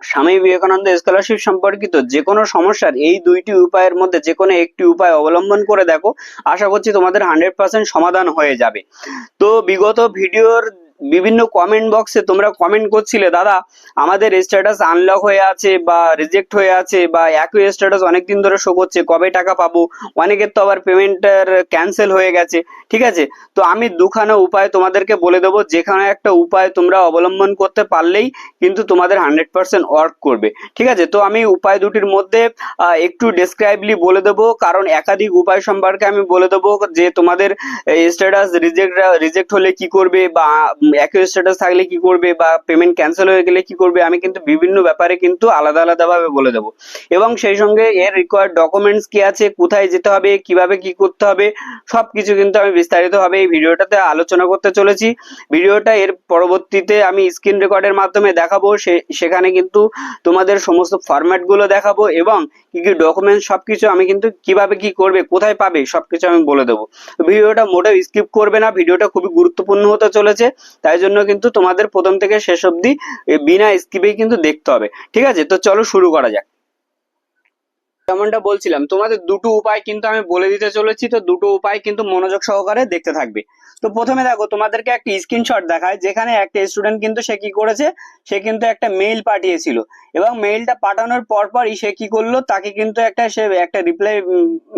Swami Vivekananda scholarship সম্পর্কিত যে কোনো সমস্যার এই দুইটি উপায়ের মধ্যে যে কোনো একটি উপায় অবলম্বন করে দেখো। আশা করছি তোমাদের হান্ড্রেড পার্সেন্ট সমাধান হয়ে যাবে। তো বিগত ভিডিওর বিভিন্ন কমেন্ট বক্সে তোমরা কমেন্ট করছিলে, দাদা, আমাদের স্ট্যাটাস আনলক হয়ে আছে বা রিজেক্ট হয়ে আছে বা একই স্ট্যাটাস অনেকদিন ধরে শো করছে, কবে টাকা পাবো? অনেকের তো আবার পেমেন্টের ক্যান্সেল হয়ে গেছে, ঠিক আছে? তো আমি দুখানা উপায় তোমাদেরকে বলে দেবো, যেখানে একটা উপায় তোমরা অবলম্বন করতে পারলেই কিন্তু তোমাদের হান্ড্রেড পার্সেন্ট ওয়ার্ক করবে, ঠিক আছে? তো আমি উপায় দুটির মধ্যে একটু ডেসক্রাইবলি বলে দেবো, কারণ একাধিক উপায় সম্পর্কে আমি বলে দেবো যে তোমাদের স্ট্যাটাস রিজেক্ট রিজেক্ট হলে কি করবে বা একই স্ট্যাটাস থাকলে কি করবে বা পেমেন্ট ক্যান্সেল হয়ে গেলে কি করবে, আমি কিন্তু বিভিন্ন ব্যাপারে কিন্তু আলাদা আলাদা ভাবে বলে দেবো। এবং সেই সঙ্গে এর রিকোয়ার্ড ডকুমেন্টস কি আছে, কোথায় যেতে হবে, কীভাবে কি করতে হবে, সবকিছু কিন্তু আমি বিস্তারিত ভাবে এই ভিডিওটাতে আলোচনা করতে চলেছি। ভিডিওটা এর পরবর্তীতে আমি স্ক্রিন রেকর্ডের মাধ্যমে দেখাবো সেখানে কিন্তু তোমাদের সমস্ত ফরম্যাটগুলো দেখাবো এবং কি কি ডকুমেন্টস সবকিছু আমি কিন্তু কীভাবে কি করবে, কোথায় পাবে, সবকিছু আমি বলে দেবো। ভিডিওটা মোটেও স্কিপ করবে না, ভিডিওটা খুবই গুরুত্বপূর্ণ হতে চলেছে। তাই জন্য কিন্তু তোমাদের প্রথম থেকে শেষ অব্দি বিনা স্কিপেই কিন্তু দেখতে হবে। ঠিক আছে? তো চলো শুরু করা যাক। যেমনটা বলছিলাম, তোমাদের দুটো উপায় কিন্তু আমি বলে দিতে চলেছি, তো দুটো উপায় কিন্তু মনোযোগ সহকারে দেখতে থাকবে। তো প্রথমে দেখো, তোমাদেরকে একটা স্ক্রিনশট দেখায়, যেখানে একটা স্টুডেন্ট কিন্তু সে কি করেছে, সে কিন্তু একটা মেইল পাঠিয়েছিল। এবং মেইলটা পাঠানোর পর পরই সে কি করল, তাকে কিন্তু একটা সে একটা রিপ্লাই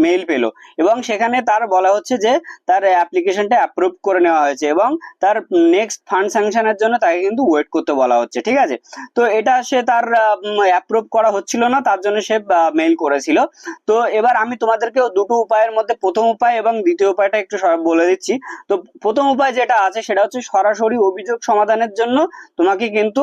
মেইল পেল। এবং সেখানে তার বলা হচ্ছে যে, তার অ্যাপ্লিকেশনটা অ্যাপ্রুভ করে নেওয়া হয়েছে এবং তার নেক্সট ফান্ড স্যাংশনের জন্য তাকে কিন্তু ওয়েট করতে বলা হচ্ছে, ঠিক আছে? তো এটা সে তার অ্যাপ্রুভ করা হচ্ছিল না, তার জন্য সে মেইল করেছিল। তো এবার আমি তোমাদেরকে দুটো উপায়ের মধ্যে প্রথম উপায় এবং দ্বিতীয় উপায়টা একটু বলে দিচ্ছি। তো প্রথম উপায় যেটা আছে সেটা হচ্ছে সরাসরি অভিযোগ সমাধানের জন্য তোমাকে কিন্তু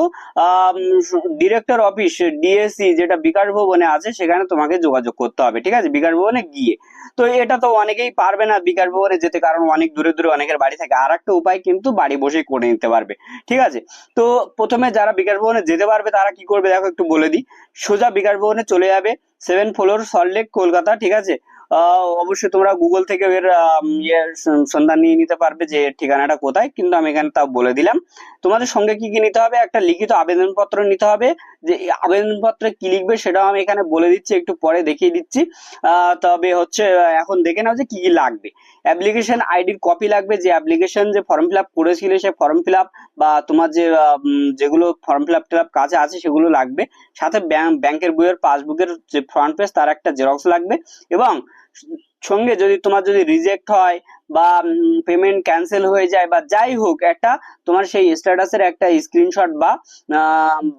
ডিরেক্টর অফিস ডিএসসি যেটা বিকাশ ভবনে আছে সেখানে তোমাকে যোগাযোগ করতে হবে, ঠিক আছে? বিকাশ ভবনে গিয়ে। তো এটা তো অনেকেই পারবে না বিকাশ ভবনে যেতে কারণ অনেক দূরে দূরে অনেকের বাড়ি থাকে। আর একটা উপায় কিন্তু বাড়ি বসেই করে নিতে পারবে, ঠিক আছে? তো প্রথমে যারা বিকাশ ভবনে যেতে পারবে তারা কি করবে দেখো একটু বলে দিই। সোজা বিকাশ ভবনে চলে যাবে। সেভেন ফ্লোর সল্টলেক কলকাতা, ঠিক আছে? অবশ্যই তোমরা গুগল থেকে এর ইয়ে সন্ধান নিয়ে নিতে পারবে যে ঠিকানাটা কোথায়, কিন্তু আমি এখানে তাও বলে দিলাম। তোমাদের সঙ্গে কি কি নিতে হবে? একটা লিখিত আবেদনপত্র নিতে হবে। যে আবেদনপত্রে কি লিখবে সেটাও আমি এখানে বলে দিচ্ছি, একটু পরে দেখিয়ে দিচ্ছি। তবে হচ্ছে এখন দেখে নাও যে কি কি লাগবে। অ্যাপ্লিকেশন আইডির কপি লাগবে, যে অ্যাপ্লিকেশন যে ফর্ম ফিল আপ করেছিলে সে ফর্ম ফিল আপ বা তোমার যে যেগুলো ফর্ম ফিল আপ টিল কাছে আছে সেগুলো লাগবে। সাথে ব্যাংক ব্যাংকের বইয়ের পাসবুকের যে ফ্রন্ট পেজ তার একটা জেরক্স লাগবে এবং সঙ্গে যদি তোমার যদি রিজেক্ট হয় বা পেমেন্ট ক্যান্সেল হয়ে যায় বা যাই হোক, একটা তোমার সেই স্ট্যাটাসের একটা স্ক্রিনশট বা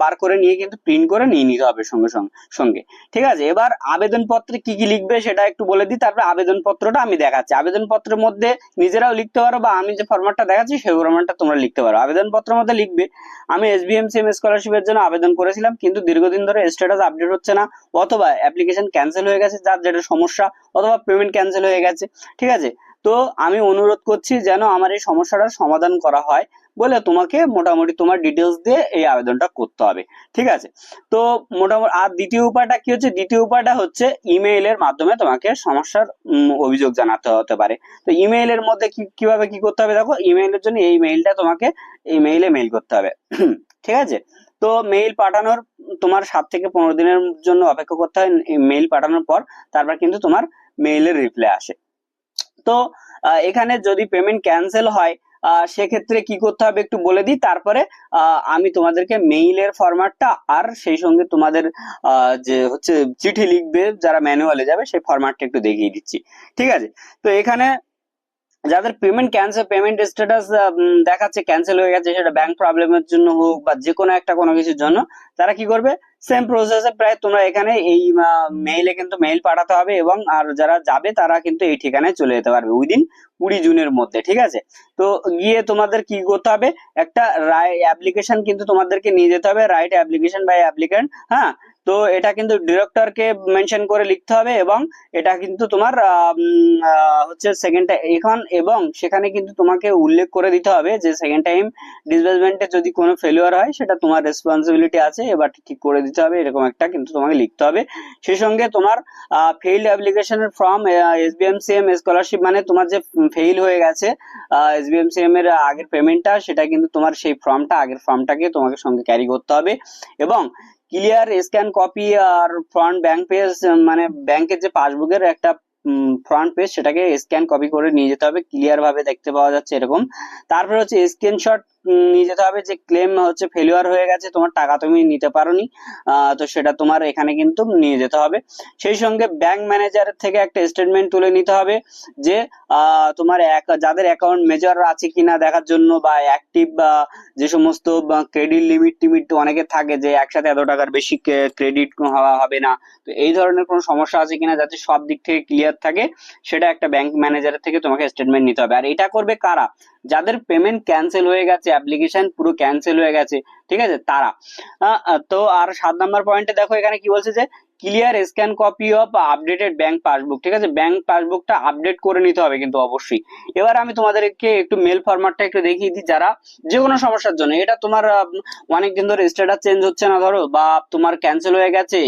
বার করে নিয়ে কিন্তু প্রিন্ট করে নিয়ে নিতে হবে সঙ্গে সঙ্গে সঙ্গে। ঠিক আছে? এবার আবেদনপত্রে কি কি লিখবে সেটা একটু বলে দিই, তারপরে আবেদনপত্রটা আমি দেখাচ্ছি। আবেদনপত্রের মধ্যে নিজেরাও লিখতে পারো বা আমি যে ফরম্যাটটা দেখাচ্ছি, সেই ফরম্যাটটা তোমরা লিখতে পারো। আবেদনপত্রের মধ্যে লিখবে, আমি এসবিএম সিএম স্কলারশিপের জন্য আবেদন করেছিলাম, কিন্তু দীর্ঘদিন ধরে স্ট্যাটাস আপডেট হচ্ছে না, অথবা অ্যাপ্লিকেশন ক্যান্সেল হয়ে গেছে, যার যেটা সমস্যা, অথবা পেমেন্ট ক্যান্সেল হয়ে গেছে। ঠিক আছে? তো আমি অনুরোধ করছি যেন আমার এই সমস্যাটার সমাধান করা হয় বলে তোমাকে মোটামুটি তোমার ডিটেলস দিয়ে এই আবেদনটা করতে হবে। ঠিক আছে? তো মোটামুটি আর দ্বিতীয় উপায়টা কি হচ্ছে? দ্বিতীয় উপায়টা হচ্ছে ইমেইলের মাধ্যমে তোমাকে সমস্যার অভিযোগ জানাতে হতে পারে। তো ইমেইলের মধ্যে কি, কীভাবে কি করতে হবে? দেখো ইমেইলের জন্য এই মেইলটা তোমাকে এই মেইলে মেইল করতে হবে। ঠিক আছে? তো মেইল পাঠানোর, তোমার সাত থেকে পনেরো দিনের জন্য অপেক্ষা করতে হয়। মেইল পাঠানোর পর তারপর কিন্তু তোমার মেইলের রিপ্লাই আসে। তো এখানে যদি পেমেন্ট ক্যান্সেল হয় সেক্ষেত্রে কি করতে হবে একটু বলে দিই। তারপরে আমি তোমাদেরকে মেইলের ফরম্যাটটা আর সেই সঙ্গে তোমাদের যে হচ্ছে চিঠি লিখবে যারা ম্যানুয়ালে যাবে, সেই ফরম্যাটটা একটু দেখিয়ে দিচ্ছি। ঠিক আছে? তো এখানে যাদের পেমেন্ট ক্যান্সেল পেমেন্ট স্ট্যাটাস দেখাচ্ছে ক্যান্সেল হয়ে গেছে, সেটা ব্যাংক প্রবলেমের জন্য হোক বা যে কোনো একটা কোনো কিছুর জন্য, তারা কি করবে? সেম প্রসেসে প্রায় তোমরা এখানে এই মেইলে কিন্তু মেইল পাঠাতে হবে এবং আর যারা যাবে, তারা কিন্তু এই ঠিকানায় চলে যেতে পারবে উইদিন কুড়ি জুনের মধ্যে, ঠিক আছে? তো গিয়ে তোমাদের কি করতে হবে? একটা অ্যাপ্লিকেশন কিন্তু তোমাদেরকে নিয়ে যেতে হবে রাইট অ্যাপ্লিকেশন বাই অ্যাপ্লিকেন্ট হ্যাঁ? তো এটা কিন্তু ডিরেক্টরকে মেনশন করে লিখতে হবে এবং এটা কিন্তু তোমার হচ্ছে সেকেন্ড টাইম এখন এবং সেখানে কিন্তু তোমাকে উল্লেখ করে দিতে হবে যে সেকেন্ড টাইম ডিসবার্সমেন্টে যদি কোনো ফেলিওর হয়, সেটা তোমার রেসপন্সিবিলিটি আছে, এবার ঠিক করে দিতে হবে, এরকম একটা কিন্তু তোমাকে লিখতে হবে। সেই সঙ্গে তোমার ফেইল্ড অ্যাপ্লিকেশনের ফর্ম এসবিএম সিএম স্কলারশিপ মানে তোমার যে ফেইল হয়ে গেছে এসবিএম সিএম এর আগের পেমেন্টটা সেটা কিন্তু তোমার সেই ফর্মটা আগের ফর্মটাকে তোমাকে সঙ্গে ক্যারি করতে হবে এবং ক্লিয়ার স্ক্যান কপি আর ফ্রন্ট ব্যাংক পেজ মানে ব্যাংকের যে পাসবুকের একটা ফ্রন্ট পেজ সেটাকে স্ক্যান কপি করে নিয়ে যেতে হবে। ক্লিয়ার ভাবে দেখতে পাওয়া যাচ্ছে এরকম। তারপরে হচ্ছে স্ক্রিনশট নিয়ে যেতে হবে। যে ক্লেম হচ্ছে ফেলিওর হয়ে গেছে, তোমার টাকা তুমি নিতে পারোনি তো সেটা তোমার এখানে কিন্তু নিয়ে যেতে হবে। সেই সঙ্গে ব্যাংক ম্যানেজারের থেকে একটা স্টেটমেন্ট তুলে নিতে হবে যে তোমার যাদের অ্যাকাউন্ট মেজর আছে কিনা দেখার জন্য বা অ্যাক্টিভ বা যে সমস্ত ক্রেডিট লিমিট টিমিট অনেকে থাকে যে একসাথে এত টাকার বেশি ক্রেডিট হওয়া হবে না। তো এই ধরনের কোনো সমস্যা আছে কিনা যাতে সব দিক থেকে ক্লিয়ার থাকে, সেটা একটা ব্যাংক ম্যানেজারের থেকে তোমাকে স্টেটমেন্ট নিতে হবে। আর এটা করবে কারা? যাদের পেমেন্ট ক্যান্সেল হয়ে গেছে অ্যাপ্লিকেশন পুরো ক্যান্সেল হয়ে গেছে, ঠিক আছে? তারা। তো আর সাত নাম্বার পয়েন্টে দেখো এখানে কি বলছে যে clear scan copy of updated bank passbook ঠিক আছে? ব্যাংক পাসবুকটা আপডেট করে নিতে হবে কিন্তু অবশ্যই। এবার আমি তোমাদেরকে একটু মেল ফরম্যাটটা একটু দেখিয়ে দিই যারা যে কোনো সমস্যার জন্য। এটা তোমার অনেকদিন ধরে স্ট্যাটাস চেঞ্জ হচ্ছে না ধরো, বা তোমার ক্যান্সেল হয়ে গেছে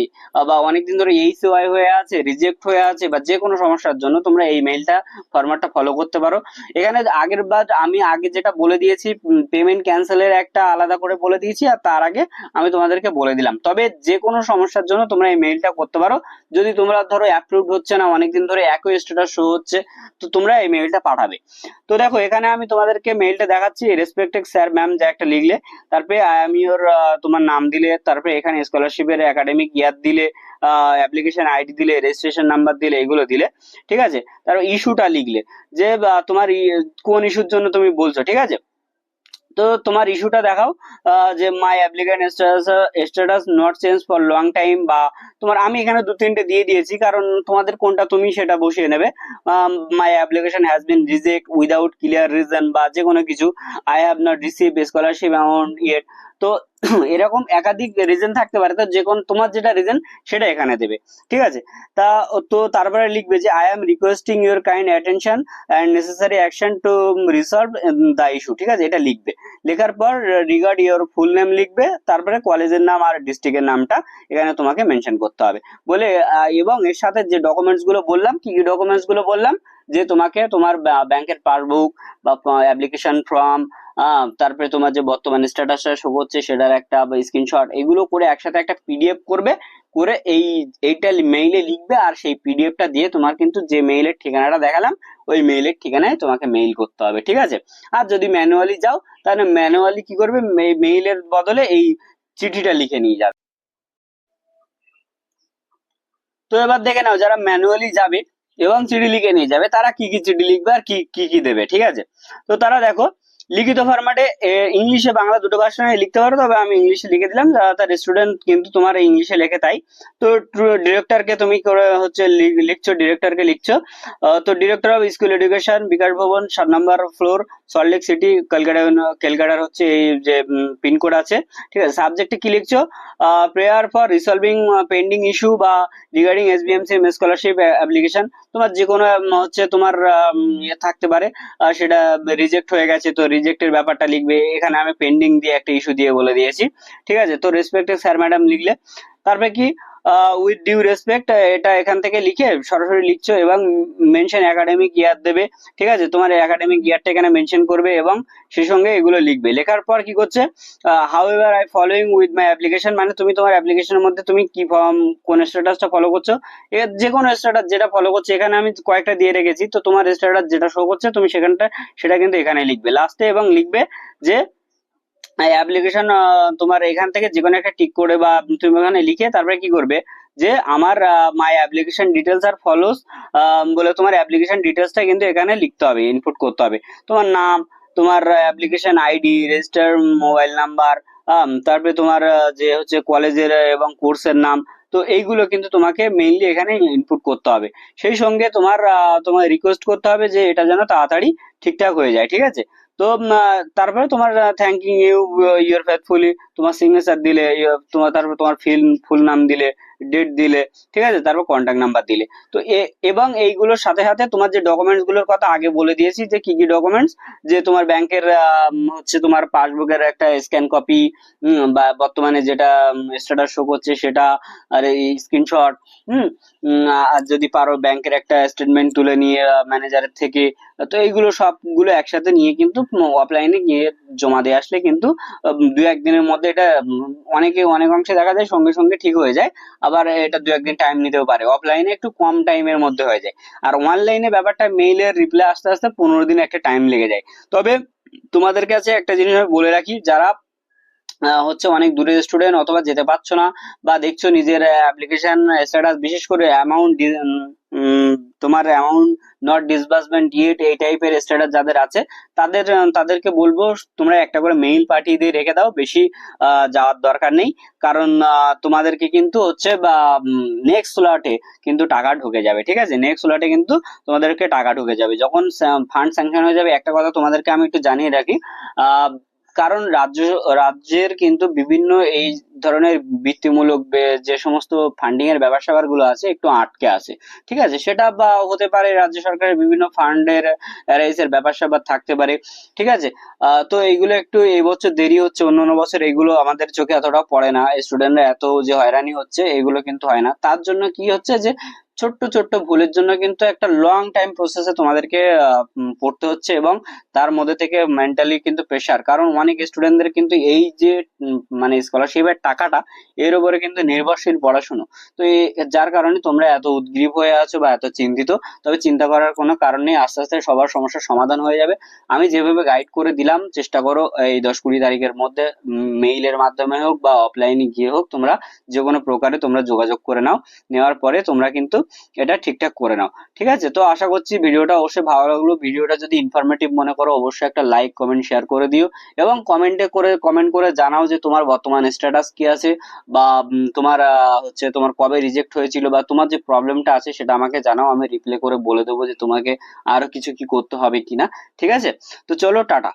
বা অনেকদিন ধরে এই ওয়াই হয়ে আছে রিজেক্ট হয়ে আছে, বা যে কোনো সমস্যার জন্য তোমরা এই মেলটা ফরম্যাটটা ফলো করতে পারো। এখানে আগের বার আমি আগে যেটা বলে দিয়েছি পেমেন্ট ক্যান্সেলের একটা আলাদা করে বলে দিয়েছি, আর তার আগে আমি তোমাদেরকে বলে দিলাম। তবে যে কোনো সমস্যার জন্য তোমরা এই মেইলটা করতে পারো। যদি তোমরা ধরো অ্যাপ্রুভড হচ্ছে না, অনেকদিন ধরে একই স্ট্যাটাস শো হচ্ছে, তো তোমরা এই মেইলটা পাঠাবে। তো দেখো, এখানে আমি তোমাদেরকে মেইলটা দেখাচ্ছি রেসপেক্টেড স্যার ম্যাম যা একটা লিখলে, তারপরে আই এম ইউর তোমার নাম দিলে, তারপরে এখানে স্কলারশিপের একাডেমিক ইয়ার দিলে অ্যাপ্লিকেশন আইডি দিলে রেজিস্ট্রেশন নাম্বার দিলে, এগুলো দিলে, ঠিক আছে? তারপর ইস্যুটা লিখলে, যে তোমার কোন ইস্যুর জন্য তুমি বলছো, ঠিক আছে? তো তোমার ইস্যুটা দেখাও যে my applicant status status not change for long time বা তোমার আমি এখানে দু তিনটে দিয়ে দিয়েছি, কারণ তোমাদের কোনটা তুমি সেটা বসিয়ে নেবে। My application has been reject without clear reason বা যে কোনো কিছু I have not receive scholarship amount yet তো এরকম একাধিক রিজন থাকতে পারে। তো যে কোন তোমার যেটা রিজন সেটা এখানে দেবে। ঠিক আছে? তা তো তারপরে লিখবে যে I am requesting your kind attention and necessary action to resolve the issue ঠিক আছে? এটা লিখবে। লেখার পর রিগার্ড ইওর ফুল নেম লিখবে। তারপরে কলেজের নাম আর ডিস্ট্রিক্টের নামটা এখানে তোমাকে মেনশন করতে হবে। বলে এবং এর সাথে যে ডকুমেন্টসগুলো বললাম, কি কি ডকুমেন্টসগুলো বললাম? যে তোমাকে তোমার ব্যাংকের পাসবুক বা অ্যাপ্লিকেশন ফর্ম তারপরে তোমার যে বর্তমানে স্ট্যাটাসটা শো করছে সেটার একটা স্ক্রিনশট এগুলো করে একসাথে একটা পিডিএফ করবে, করে এই, এইটা মেইলে লিখবে, আর সেই পিডিএফটা দিয়ে তোমার কিন্তু যে মেইলের ঠিকানাটা দেখালাম, ওই মেইলের ঠিকানায় তোমাকে মেইল করতে হবে, ঠিক আছে? আর যদি ম্যানুয়ালি যাও, তাহলে ম্যানুয়ালি কি করবে? মেইলের বদলে এই চিঠিটা লিখে নিয়ে যাবে। তো এবার দেখে নাও, যারা ম্যানুয়ালি যাবে এবং চিঠি লিখে নিয়ে যাবে, তারা কি কি চিঠি লিখবে আর কি কি কি দেবে, ঠিক আছে? তো তারা দেখো লিখিত ফরম্যাটে ইংলিশে বাংলা দুটো ভার্সনে লিখতে পারো, তবে আমি ইংলিশে লিখে দিলাম। তার স্টুডেন্ট কিন্তু তোমার ইংলিশে লেখে তাই। তো ডিরেক্টরকে তুমি করে হচ্ছে লিখছো ডিরেক্টরকে লিখছো। তো director of school education Bikash Bhavan, সাত নম্বর floor Salt Lake city Kolkata কলকাতার হচ্ছে এই যে পিনকোড আছে। ঠিক আছে সাবজেক্টে কি লিখছো? Prayer for resolving pending issue বা রিগার্ডিং এসবিএমসি স্কলারশিপ অ্যাপ্লিকেশন তোমার যে কোনো হচ্ছে তোমার ইয়ে থাকতে পারে। সেটা রিজেক্ট হয়ে গেছে, তো রিজেক্টের ব্যাপারটা লিখবে, এখানে আমি পেন্ডিং দিয়ে একটা ইস্যু দিয়ে বলে দিয়েছি। ঠিক আছে? তো রেসপেক্টেড স্যার ম্যাডাম লিখলে। তারপরে কি? উইথ ডিউ রেসপেক্ট এটা এখান থেকে লিখে সরাসরি লিখছো এবং মেনশন একাডেমিক ইয়ার দেবে। ঠিক আছে? তোমার একাডেমিক ইয়ারটা এখানে মেনশন করবে এবং সেই সঙ্গে এগুলো লিখবে। লেখার পর কি করছে? However I following with my application মানে তুমি তোমার অ্যাপ্লিকেশনের মধ্যে তুমি কি ফর্ম কোন স্ট্যাটাসটা ফলো করছ? এর যে কোনো স্ট্যাটাস যেটা ফলো করছে, এখানে আমি কয়েকটা দিয়ে রেখেছি। তো তোমার স্ট্যাটাস যেটা শো করছে, তুমি সেখানটা, সেটা কিন্তু এখানে লিখবে। লাস্টে এবং লিখবে যে অ্যাপ্লিকেশন তোমার এখান থেকে যে কোনো একটা টিক করে বা তুমি ওখানে লিখে তারপরে কি করবে? যে আমার my application details are follows বলে তোমার অ্যাপ্লিকেশন ডিটেলসটা কিন্তু এখানে লিখতে হবে ইনপুট করতে হবে। তোমার নাম, তোমার application ID register mobile number তারপরে তোমার যে হচ্ছে কলেজের এবং কোর্সের নাম, তো এইগুলো কিন্তু তোমাকে মেইনলি এখানে ইনপুট করতে হবে। সেই সঙ্গে তোমার তোমার রিকোয়েস্ট করতে হবে যে এটা যেন তাড়াতাড়ি ঠিকঠাক হয়ে যায়, ঠিক আছে? তো তারপরে তোমার থ্যাংকিং ইউ ইউর ফেথফুলি তোমার সিগনেচার দিলে, ইয়ে- তোমার, তারপর তোমার ফিল্ম ফুল নাম দিলে ডেট দিলে, ঠিক আছে? তারপর কন্ট্যাক্ট নাম্বার দিলে। তো এবং এইগুলোর সাথে সাথে তোমার যে ডকুমেন্টসগুলোর কথা আগে বলে দিয়েছি, যে কি কি ডকুমেন্টস যে তোমার ব্যাংকের হচ্ছে তোমার পাসবুকের একটা স্ক্যান কপি বা বর্তমানে যেটা স্ট্যাটাস শো করছে সেটা, আর এই স্ক্রিনশট হুম? আর যদি পারো ব্যাংকের একটা স্টেটমেন্ট তুলে নিয়ে ম্যানেজারের থেকে, তো এইগুলো সবগুলো একসাথে নিয়ে কিন্তু অফলাইনে গিয়ে জমা দিয়ে আসলে কিন্তু দু একদিনের মধ্যে এটা অনেকে অনেক অংশে দেখা যায় সঙ্গে সঙ্গে ঠিক হয়ে যায়, আবার এটা দু একদিন টাইম নিতেও পারে। অফলাইনে একটু কম টাইমের মধ্যে হয়ে যায়। আর অনলাইনে ব্যাপারটা মেইলের রিপ্লাই আসতে আসতে পনেরো দিন একটা টাইম লেগে যায়। তবে তোমাদের কাছে একটা জিনিস আমি বলে রাখি, যারা হচ্ছে অনেক দূরের স্টুডেন্ট অথবা যেতে পারছ না বা দেখছ নিজের অ্যাপ্লিকেশন স্ট্যাটাস বিশেষ করে অ্যামাউন্ট তোমার অ্যামাউন্ট নট ডিসবার্সমেন্ট ইয়েট এই টাইপের স্ট্যাটাস যাদের আছে, তাদের তাদেরকে বলব তোমরা একটা করে মেইল পাঠিয়ে দিয়ে রেখে দাও, বেশি যাওয়ার দরকার নেই। কারণ তোমাদেরকে কিন্তু হচ্ছে, বা নেক্সট স্লটে কিন্তু টাকা ঢুকে যাবে, ঠিক আছে? নেক্সট স্লটে কিন্তু তোমাদেরকে টাকা ঢুকে যাবে। যখন ফান্ড স্যাংশন হয়ে যাবে, একটা কথা তোমাদেরকে আমি একটু জানিয়ে রাখি কারণ রাজ্য রাজ্যের কিন্তু বিভিন্ন এই ধরনের বৃত্তিমূলক যে সমস্ত ফান্ডিং এর স্যাপারগুলো আছে, একটু আটকে আছে। ঠিক আছে? সেটা বা হতে পারে রাজ্য সরকারের বিভিন্ন ফান্ডের এর ব্যাপার থাকতে পারে। ঠিক আছে? তো এইগুলো একটু এই বছর দেরি হচ্ছে, অন্য অন্য বছর এগুলো আমাদের চোখে এতটা পড়ে না। স্টুডেন্টরা এত যে হয়রানি হচ্ছে, এগুলো কিন্তু হয় না। তার জন্য কি হচ্ছে যে, ছোট্ট ছোট্ট ভুলের জন্য কিন্তু একটা লং টাইম প্রসেসে তোমাদেরকে পড়তে হচ্ছে এবং তার মধ্যে থেকে মেন্টালি কিন্তু প্রেশার কারণ অনেক স্টুডেন্টদের কিন্তু এই যে মানে স্কলারশিপের টাকাটা এর উপরে কিন্তু নির্ভরশীল পড়াশুনো। তো যার কারণে তোমরা এত উদ্গ্রীব হয়ে আছো বা এত চিন্তিত, তবে চিন্তা করার কোনো কারণ নেই, আস্তে আস্তে সবার সমস্যার সমাধান হয়ে যাবে। আমি যেভাবে গাইড করে দিলাম, চেষ্টা করো এই দশ কুড়ি তারিখের মধ্যে মেইলের মাধ্যমে হোক বা অফলাইনে গিয়ে হোক, তোমরা যে কোনো প্রকারে তোমরা যোগাযোগ করে নাও। নেওয়ার পরে তোমরা কিন্তু এটা ঠিকঠাক করে নাও। ঠিক আছে? তো আশা করছি ভিডিওটা অবশ্যই ভালো লাগল। ভিডিওটা যদি ইনফরমেটিভ মনে করো, অবশ্যই একটা লাইক কমেন্ট শেয়ার করে দিও এবং কমেন্টে করে কমেন্ট করে জানাও যে তোমার বর্তমান স্ট্যাটাস কি আছে? বা তোমার হচ্ছে তোমার কবে রিজেক্ট হয়েছিল বা তোমার যে প্রবলেমটা আছে সেটা আমাকে জানাও, আমি রিপ্লে করে বলে দেবো যে তোমাকে আরও কিছু কি করতে হবে কিনা, ঠিক আছে? তো চলো টাটা।